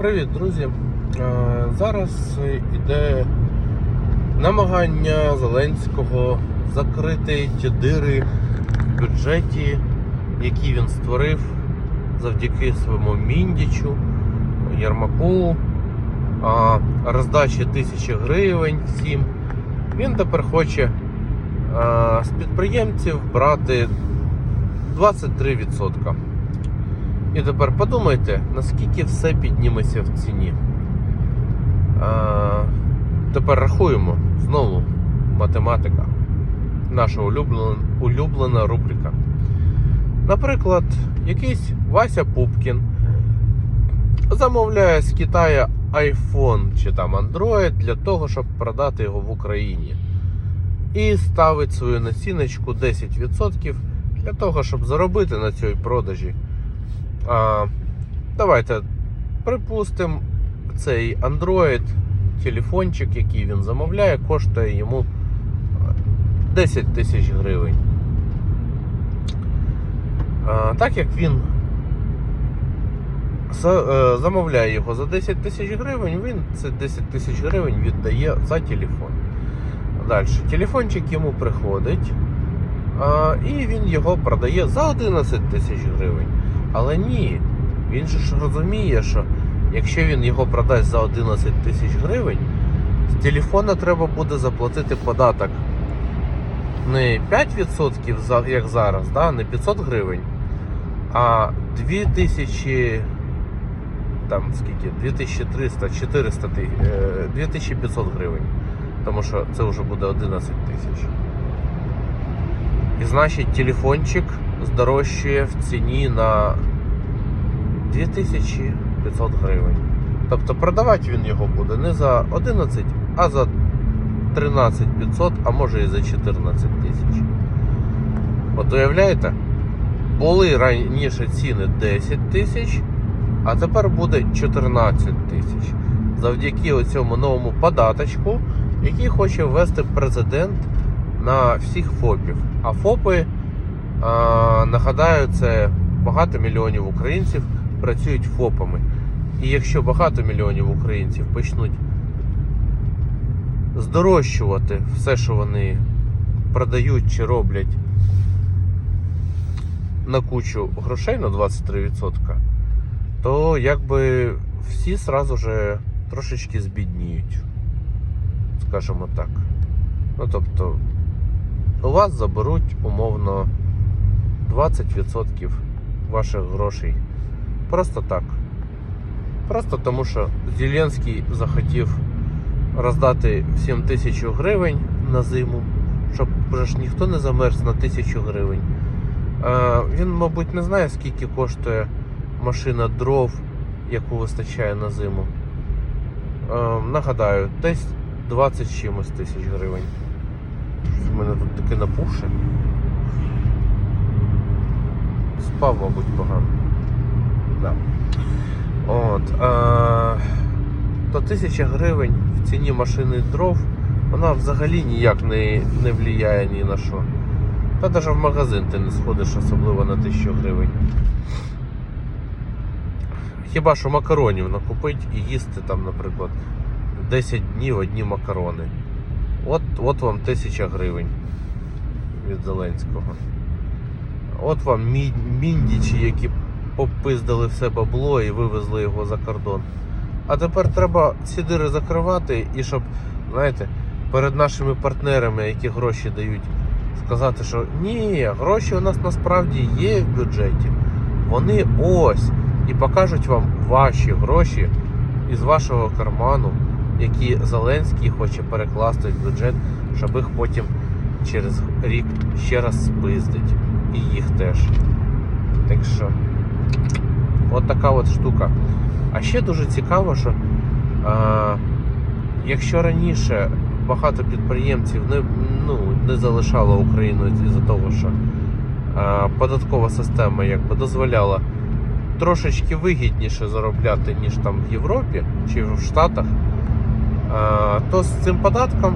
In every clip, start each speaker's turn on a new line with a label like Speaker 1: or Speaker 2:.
Speaker 1: Привіт, друзі! Е, Зараз іде намагання Зеленського закрити ті дири в бюджеті, які він створив завдяки своєму міндічу, Єрмаку, а, роздачі тисячі гривень всім. Він тепер хоче з підприємців брати 23%. І тепер подумайте, наскільки все підніметься в ціні. А, тепер рахуємо знову математика. Наша улюблена, улюблена рубрика. Наприклад, якийсь Вася Пупкін замовляє з Китаю iPhone чи там Android для того, щоб продати його в Україні. І ставить свою націночку 10% для того, щоб заробити на цій продажі. А, давайте припустимо, цей Android телефончик, який він замовляє, коштує йому 10 тисяч гривень. А, так як він е, замовляє його за 10 тисяч гривень, він це 10 тисяч гривень віддає за телефон. Далі, телефончик йому приходить, а, і він його продає за 11 тисяч гривень. Але ні, він же ж розуміє, що якщо він його продасть за 11 тисяч гривень, з телефона треба буде заплатити податок не 5%, як зараз, да, не 500 гривень, а 2000, там скільки, 2300, 400, е, 2500 гривень. Тому що це вже буде 11 тисяч. І значить телефончик здорожчає в ціні на 2500 гривень. Тобто продавати він його буде не за 11, а за 13 500, а може і за 14 тисяч. От уявляєте? Були раніше ціни 10 тисяч, а тепер буде 14 тисяч. Завдяки цьому новому податочку, який хоче ввести президент на всіх ФОПів. А ФОПи, нагадаю, це багато мільйонів українців працюють ФОПами. І якщо багато мільйонів українців почнуть здорожчувати все, що вони продають чи роблять на кучу грошей на 23%, то якби всі сразу же трошечки збідніють, скажімо так. Ну тобто, у вас заберуть умовно 20% ваших грошей. Просто так. Просто тому, що Зеленський захотів роздати всім тисячу гривень на зиму, щоб вже ж ніхто не замерз на тисячу гривень. Е, він, мабуть, не знає, скільки коштує машина дров, яку вистачає на зиму. Е, нагадаю, десь 20 чимось тисяч гривень. Щось в мене тут таке напухше. Спав, мабуть, погано. Да. От, е, то 1000 гривень в ціні машини дров, вона взагалі ніяк не, не впливає ні на що. Та навіть в магазин ти не сходиш особливо на 1000 гривень. Хіба що макаронів накупить і їсти там, наприклад, 10 днів одні макарони. От, от вам 1000 гривень від Зеленського. От вам мі- міндічі, які попиздили все бабло і вивезли його за кордон. А тепер треба ці дири закривати і щоб, знаєте, перед нашими партнерами, які гроші дають, сказати, що ні, гроші у нас насправді є в бюджеті. Вони ось. І покажуть вам ваші гроші із вашого карману, які Зеленський хоче перекласти в бюджет, щоб їх потім через рік ще раз спиздить. І їх теж. Так що, от така от штука. А ще дуже цікаво, що а, якщо раніше багато підприємців не, ну, не залишало Україну із-за того, що а, податкова система якби дозволяла трошечки вигідніше заробляти, ніж там в Європі чи в Штатах, а, то з цим податком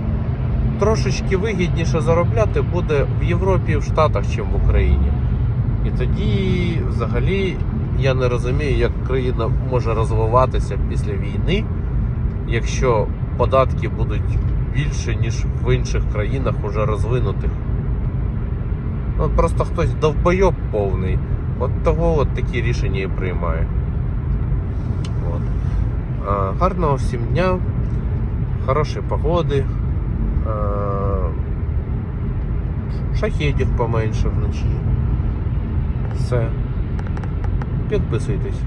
Speaker 1: трошечки вигідніше заробляти буде в Європі в Штатах, чим в Україні. І тоді взагалі я не розумію, як країна може розвиватися після війни, якщо податки будуть більше, ніж в інших країнах уже розвинутих. Ну, просто хтось довбойоб повний. От того от такі рішення і приймає. От. А, гарного всім дня, хорошої погоди. А, шахедів поменше вночі. Все. Підписуйтесь.